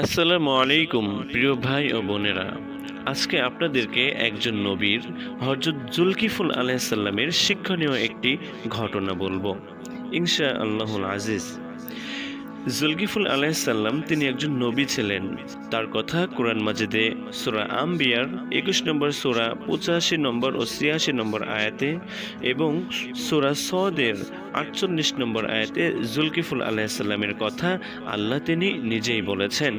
আসসালামু আলাইকুম, প্রিয় ভাই ও বোনেরা। আজকে আপনাদেরকে একজন নবীর হজরত জুলকিফুল আলাইসাল্লামের শিক্ষণীয় একটি ঘটনা বলব। ইনশা আল্লাহুল আজিজ। জুলকিফুল আলাইসাল্লাম তিনি একজন নবী ছিলেন। তার কথা কোরআন মাজিদে সোরা আম্বিয়ার একুশ নম্বর সোরা, পঁচাশি নম্বর ও ছিয়াশি নম্বর আয়াতে এবং সোরা সদের আটচল্লিশ নম্বর আয়াতে জুলকিফুল আলাইসাল্লামের কথা আল্লাহ তিনি নিজেই বলেছেন।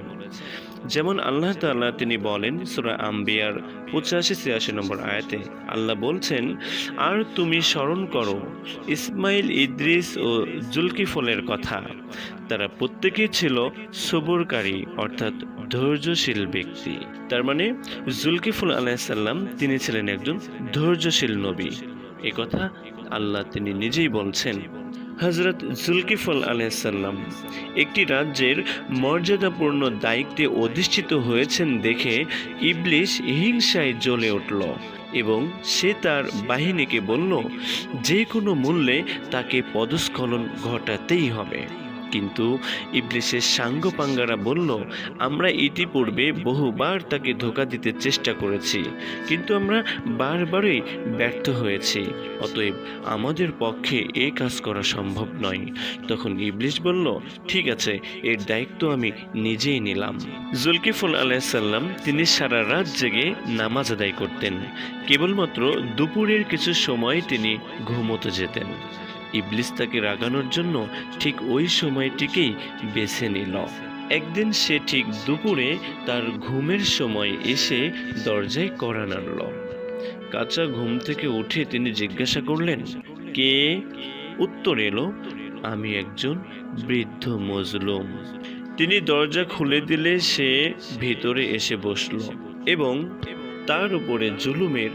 যেমন আল্লাহ তাআলা তিনি বলেন, সুরা আম্বিয়ার পঁচাশি ছিয়াশি নম্বর আয়াতে আল্লাহ বলছেন, আর তুমি স্মরণ করো, ইসমাইল, ইদ্রিস ও জুলকিফলের কথা। তারা প্রত্যেকেই ছিল সবরকারী, অর্থাৎ ধৈর্যশীল ব্যক্তি। তার মানে জুলকিফুল আলাইসাল্লাম তিনি ছিলেন একজন ধৈর্যশীল নবী। এ কথা আল্লাহ তিনি নিজেই বলছেন। হজরত জুলকিফল আলাইসাল্লাম একটি রাজ্যের মর্যাদাপূর্ণ দায়িত্বে অধিষ্ঠিত হয়েছেন দেখে ইবলিশ হিংসায় জ্বলে উঠল এবং সে তার বাহিনীকে বলল, যে কোনো মূল্যে তাকে পদস্খলন ঘটাতেই হবে। কিন্তু ইবলিশের সাঙ্গপাঙ্গারা বলল, আমরা ইতিপূর্বে বহুবার তাকে ধোকা দিতে চেষ্টা করেছি, কিন্তু আমরা বারবারই ব্যর্থ হয়েছি। অতএব আমাদের পক্ষে এ কাজ করা সম্ভব নয়। তখন ইবলিশ বলল, ঠিক আছে, এর দায়িত্ব আমি নিজেই নিলাম। জুলকিফুল আলাইসাল্লাম তিনি সারা রাত জেগে নামাজ আদায় করতেন। কেবলমাত্র দুপুরের কিছু সময় তিনি ঘুমোতে যেতেন। ইবলিস তাকে রাগানোর জন্য ঠিক ওই সময়টিকেই বেছে নিল। একদিন সে ঠিক দুপুরে তার ঘুমের সময় এসে দরজায় কড়া নাড়ল। কাঁচা ঘুম থেকে উঠে তিনি জিজ্ঞাসা করলেন, কে? উত্তর এলো, আমি একজন বৃদ্ধ মজলুম। তিনি দরজা খুলে দিলে সে ভিতরে এসে বসল এবং তার উপরে জুলুমের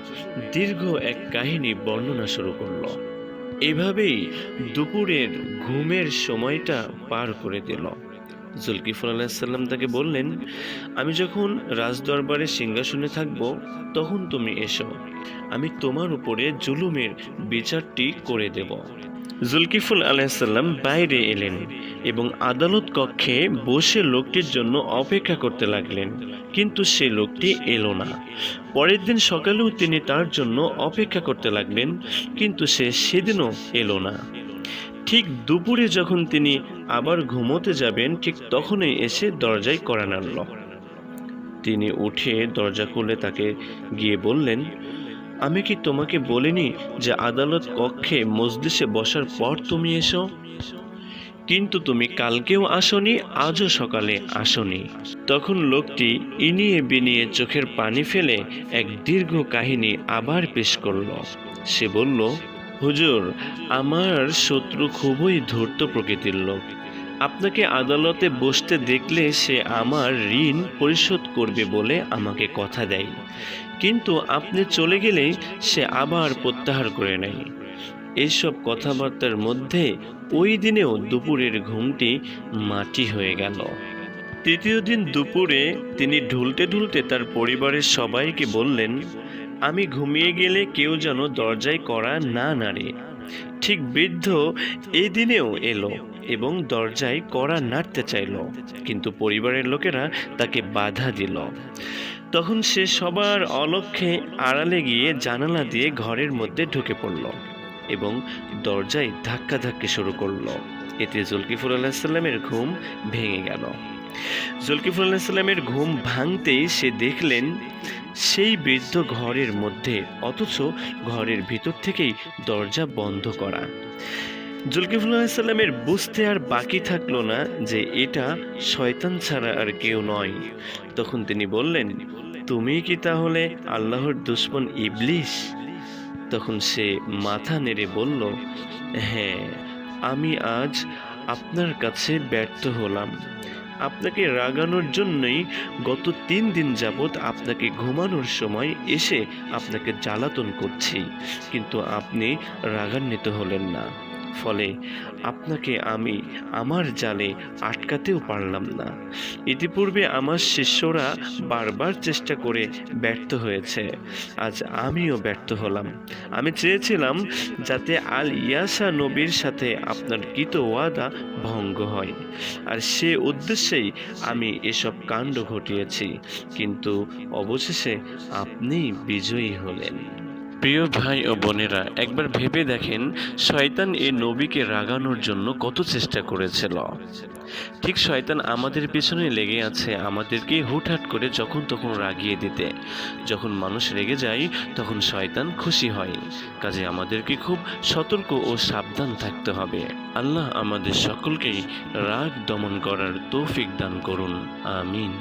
দীর্ঘ এক কাহিনী বর্ণনা শুরু করল। এভাবেই দুপুরের ঘুমের সময়টা পার করে দিল। জুলকিফুল আলাহিসাল্লাম তাকে বললেন, আমি যখন রাজদরবারে সিংহাসনে থাকব, তখন তুমি এসো। আমি তোমার উপরে জুলুমের বিচারটি করে দেব। জুলকিফুল আলাহিসাল্লাম বাইরে এলেন। এবং আদালত কক্ষে বসে লোকটির জন্য অপেক্ষা করতে লাগলেন। কিন্তু সে লোকটি এলো না। পরের দিন সকালেও তিনি তার জন্য অপেক্ষা করতে লাগলেন, কিন্তু সে সেদিনও এলো না। ঠিক দুপুরে যখন তিনি আবার ঘুমোতে যাবেন, ঠিক তখনই এসে দরজায় কড়া নাড়ল। তিনি উঠে দরজা খুলে তাকে গিয়ে বললেন, আমি কি তোমাকে বলিনি যে আদালত কক্ষে মজলিসে বসার পর তুমি এসো? কিন্তু তুমি কালকেও আসনি, আজও সকালে আসনি। তখন লোকটি ইনিয়ে বিনিয়ে চোখের পানি ফেলে এক দীর্ঘ কাহিনী আবার পেশ করল। সে বলল, হুজুর, আমার শত্রু খুবই ধূর্ত প্রকৃতির লোক। আপনাকে আদালতে বসতে দেখলে সে আমার ঋণ পরিশোধ করবে বলে আমাকে কথা দেয়। কিন্তু আপনি চলে গেলেই সে আবার প্রত্যাহার করে নেয়। এইসব কথাবার্তার মধ্যে ওই দিনেও দুপুরের ঘুমটি মাটি হয়ে গেল। তৃতীয় দিন দুপুরে তিনি ঢুলতে ঢুলতে তার পরিবারের সবাইকে বললেন, আমি ঘুমিয়ে গেলে কেউ যেন দরজায় করা না নাড়ে। ঠিক বৃদ্ধ এই দিনেও এলো এবং দরজায় কড়া নাড়তে চাইল, কিন্তু পরিবারের লোকেরা তাকে বাধা দিল। তখন সে সবার অলক্ষ্যে আড়ালে গিয়ে জানালা দিয়ে ঘরের মধ্যে ঢুকে পড়ল। এবং দরজায় ধাক্কা ধাক্কি শুরু করল। এতে জুলকিফুর আলাহিসাল্লামের ঘুম ভেঙে গেল। জুলকিফুর আলাহিসাল্লামের ঘুম ভাঙতেই সে দেখলেন, সেই বৃদ্ধ ঘরের মধ্যে, অথচ ঘরের ভিতর থেকেই দরজা বন্ধ করা। জুলকিফুল আলাহিসাল্লামের বুঝতে আর বাকি থাকল না যে এটা শয়তান ছাড়া আর কেউ নয়। তখন তিনি বললেন, তুমি কি তাহলে আল্লাহর দুশ্মন ইবলিশ? তখন সে মাথা নেড়ে বলল হ্যাঁ আমি আজ আপনার কাছে ব্যর্থ হলাম। আপনাকে রাগানোর জন্যই গত তিন দিন যাবৎ আপনাকে ঘুমানোর সময় এসে আপনাকে জ্বালাতন করছি, কিন্তু আপনি রাগান্বিত হলেন না। ফলে আপনাকে আমি আমার জালে আটকাতেও পারলাম না। ইতিপূর্বে আমার শিষ্যরা বারবার চেষ্টা করে ব্যর্থ হয়েছে। আজ আমিও ব্যর্থ হলাম। আমি চেয়েছিলাম যাতে আল ইয়াসা নবীর সাথে আপনার কৃত ওয়াদা ভঙ্গ হয়। আর সে উদ্দেশ্যেই আমি এসব কাণ্ড ঘটিয়েছি। কিন্তু অবশেষে আপনি বিজয়ী হলেন। প্রিয় ভাই ও বোনেরা, একবার ভেবে দেখেন, শয়তান এ নবীকে রাগানোর জন্য কত চেষ্টা করেছিল। ঠিক শয়তান আমাদের পেছনে লেগে আছে, আমাদেরকে হুটহাট করে যখন তখন রাগিয়ে দিতে। যখন মানুষ রেগে যায়, তখন শয়তান খুশি হয়। কাজে আমাদেরকে খুব সতর্ক ও সাবধান থাকতে হবে। আল্লাহ আমাদের সকলকেই রাগ দমন করার তৌফিক দান করুন। আমিন।